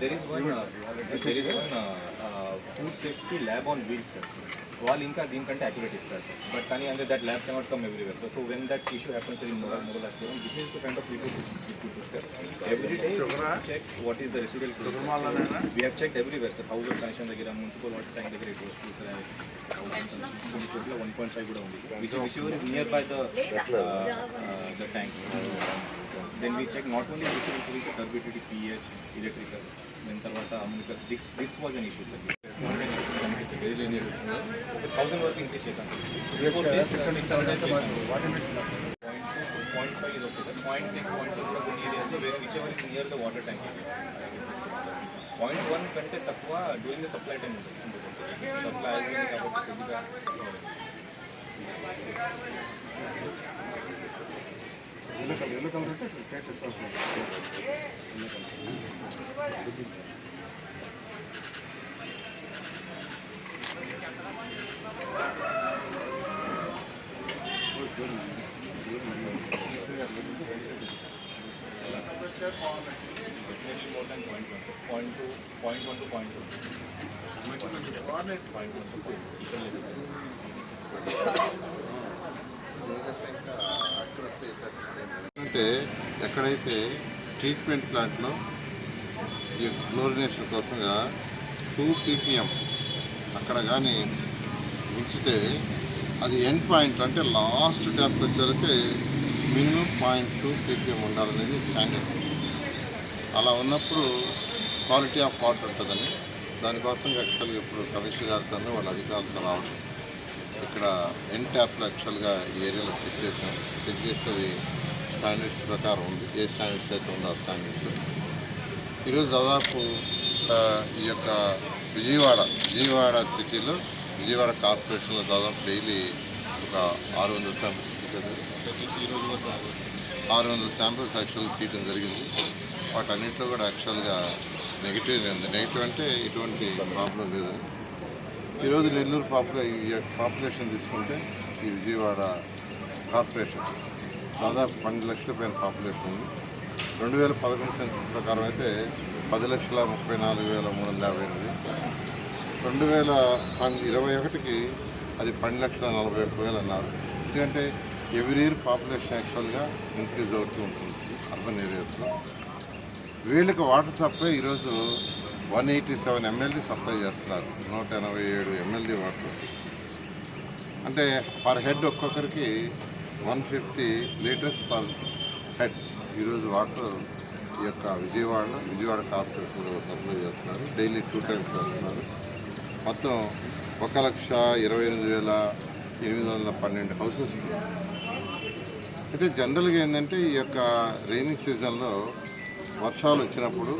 there is one, uh, there is one uh, uh, food safety lab on wheels, sir. వాళ్ళు ఇంకా దీనికంటే accurate ఇస్తారు sir but కానీ అంటే that lab cannot come everywhere so so when that issue happens in mobile mobile hospital this is the kind of report which sir every day check what is the residual we have check everywhere sir house of connection దగ్గర municipal water tank దగ్గర it was sir కొన్ని చోట్ల one point five కూడా ఉంది which which is near by the the tank then we check not only residual police turbidity pH electrical దాని తర్వాత ammoniacal this this was an issue sir thousand వరకు increase చేశాను six hundred point five is okay sir point six point six కూడా కొన్ని ఏరియాస్లో వేరే whichever is near the water tank point one కంటే తక్కువ during the supply time supply కాబట్టి కొద్దిగా definitely more అంటే ఎక్కడైతే ట్రీట్మెంట్ ప్లాంట్లో ఈ క్లోరినేషన్ కోసంగా టూ పీపీఎం అక్కడ కానీ ఉంచితే అది ఎండ్ పాయింట్ అంటే లాస్ట్ టెంపరేచర్కి మినిమం పాయింట్ టూ పీపీఎం ఉండాలనేది స్టాండర్డ్ అలా ఉన్నప్పుడు క్వాలిటీ ఆఫ్ వాటర్ ఉంటుందని. దానికోసం యాక్చువల్గా ఇప్పుడు కమిషనర్ గారితో వాళ్ళ అధికారులతో రావడం. ఇక్కడ ఎన్ ట్యాప్లో యాక్చువల్గా ఈ ఏరియాలో చెక్ చేసాం చెక్ చేసేది స్టాండర్డ్స్ ప్రకారం ఉంది. ఏ స్టాండర్డ్స్ అయితే ఉందో ఆ స్టాండర్డ్స్ ఈరోజు దాదాపు ఈ యొక్క విజయవాడ విజయవాడ సిటీలో విజయవాడ కార్పొరేషన్లో దాదాపు డైలీ ఒక ఆరు వందల శాంపిల్స్ ఈరోజు ఆరు వందల శాంపిల్స్ యాక్చువల్గా తీయడం జరిగింది. వాటన్నింటిలో కూడా యాక్చువల్గా నెగిటివ్ ఉంది నెగిటివ్ అంటే ఇటువంటి ప్రాబ్లం లేదు. ఈరోజు నెల్లూరు పాపులే పాపులేషన్ తీసుకుంటే ఈ విజయవాడ కార్పొరేషన్ దాదాపు పన్నెండు లక్షల పైన పాపులేషన్ ఉంది. రెండు వేల పదకొండు సెన్సస్ ప్రకారం అయితే పది లక్షల ముప్పై నాలుగు వేల మూడు వందల యాభై ఎనిమిది. రెండు వేల పన్- ఇరవై ఒకటికి అది పన్నెండు లక్షల నలభై ఒక్క వేలు అన్నారు. ఎందుకంటే ఎవ్రీ ఇయర్ పాపులేషన్ యాక్చువల్గా ఇంక్రీజ్ అవుతూ ఉంటుంది అర్బన్ ఏరియాస్లో వీళ్ళకి వాటర్ సప్లై ఈరోజు one eighty seven MLD supply చేస్తున్నారు. నూట ఎనభై ఏడు ఎంఎల్డీ వాటర్ అంటే పర్ హెడ్ ఒక్కొక్కరికి one fifty litres per head ఈరోజు వాటర్ ఈ యొక్క విజయవాడలో విజయవాడ కార్పొరేషన్లో సప్లై చేస్తున్నారు. డైలీ టూ టైమ్స్ చేస్తున్నారు. మొత్తం ఒక లక్ష ఇరవై ఎనిమిది వేల ఎనిమిది వందల పన్నెండు హౌసెస్కి అయితే జనరల్గా ఏంటంటే ఈ యొక్క రైనీ సీజన్లో వర్షాలు వచ్చినప్పుడు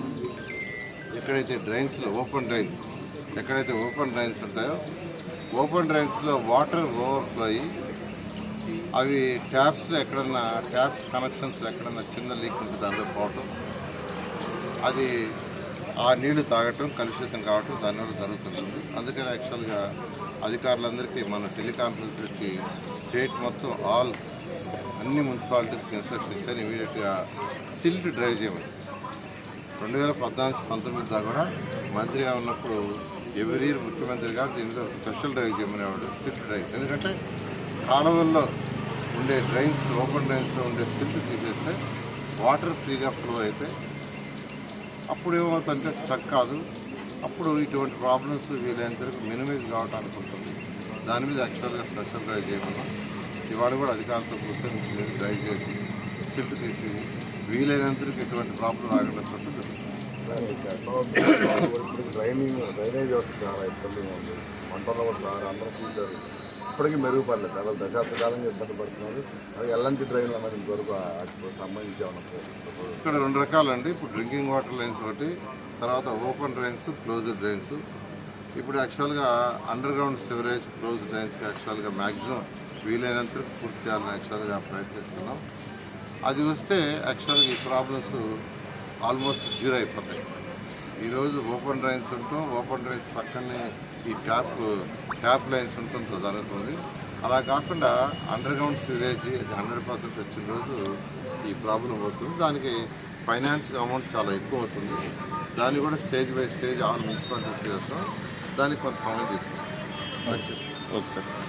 ఎక్కడైతే డ్రైన్స్లో ఓపెన్ డ్రైన్స్ ఎక్కడైతే ఓపెన్ డ్రైన్స్ ఉంటాయో ఓపెన్ డ్రైన్స్లో వాటర్ ఓవర్ఫ్లో అయ్యి అవి ట్యాప్స్లో ఎక్కడన్నా ట్యాప్స్ కనెక్షన్స్లో ఎక్కడన్నా చిన్న లీక్ ఉంటే దాంట్లో పోవటం అది ఆ నీళ్ళు తాగటం కలుషితం కావటం దానివల్ల జరుగుతుంటుంది. అందుకని యాక్చువల్గా అధికారులందరికీ మన టెలికాన్ఫరెన్స్ పెట్టి స్టేట్ మొత్తం ఆల్ అన్ని మున్సిపాలిటీస్కి ఇన్స్ట్రక్షన్ ఇచ్చారు ఇమీడియట్గా సిల్ట్ డ్రైవ్ చేయమని. రెండు వేల పద్నాలుగు పంతొమ్మిది దాకా కూడా మంత్రిగా ఉన్నప్పుడు ఎవరి ఇయర్ ముఖ్యమంత్రి గారు దీనిలో స్పెషల్ డ్రైవ్ చేయమనేవాడు సిల్ట్ డ్రైవ్. ఎందుకంటే కాలువల్లో ఉండే డ్రైన్స్ ఓపెన్ డ్రైన్స్లో ఉండే సిల్ట్ తీసేస్తే వాటర్ ఫ్రీగా ఫ్లో అయితే అప్పుడు ఏమవుతుందంటే స్ట్రక్ కాదు. అప్పుడు ఇటువంటి ప్రాబ్లమ్స్ వీలైనంత వరకు మినిమైజ్ కావటానికి ఉంటుంది. దాని మీద యాక్చువల్గా స్పెషల్ డ్రైవ్ చేయమన్నాం ఇవాళ కూడా అధికారులతో కూర్చొని డ్రైవ్ చేసి సిల్ట్ తీసి వీలైనంత వరకు ఎటువంటి ప్రాబ్లం రాకుండా చుట్టూ డ్రైనింగ్ డ్రైనేజ్ వ్యవస్థ చాలా ఇబ్బందిగా ఉంది. వంటల్లో కూడా చాలా అందరూ చూశారు ఇప్పటికీ మెరుగుపడలేదు. చాలా దశాబ్ద కాలంగా ఇబ్బంది పడుతున్నారు. అది ఎల్లంటి డ్రైన్లు అన్నది ఇంతవరకు సంబంధించి ఇక్కడ రెండు రకాలండి. ఇప్పుడు డ్రింకింగ్ వాటర్ లైన్స్ ఒకటి తర్వాత ఓపెన్ డ్రైన్స్ క్లోజ్డ్ డ్రైన్స్ ఇప్పుడు యాక్చువల్గా అండర్ గ్రౌండ్ సివరేజ్ క్లోజ్ డ్రైన్స్కి యాక్చువల్గా మ్యాక్సిమం వీలైనంత పూర్తి చేయాలని యాక్చువల్గా ప్రయత్నిస్తున్నాం. అది వస్తే యాక్చువల్గా ఈ ప్రాబ్లమ్స్ ఆల్మోస్ట్ జీరో అయిపోతాయి. ఈరోజు ఓపెన్ డ్రైన్స్ ఉంటాం ఓపెన్ డ్రైన్స్ పక్కనే ఈ ట్యాప్ ట్యాప్ లైన్స్ ఉండటం జరుగుతుంది. అలా కాకుండా underground sewerage hundred percent వచ్చిన రోజు ఈ ప్రాబ్లం అవుతుంది. దానికి ఫైనాన్స్ అమౌంట్ చాలా ఎక్కువ అవుతుంది. దాన్ని కూడా stage by stage all municipalities చేస్తాం. దానికి కొంత సమయం తీసుకుంటాం. Okay sir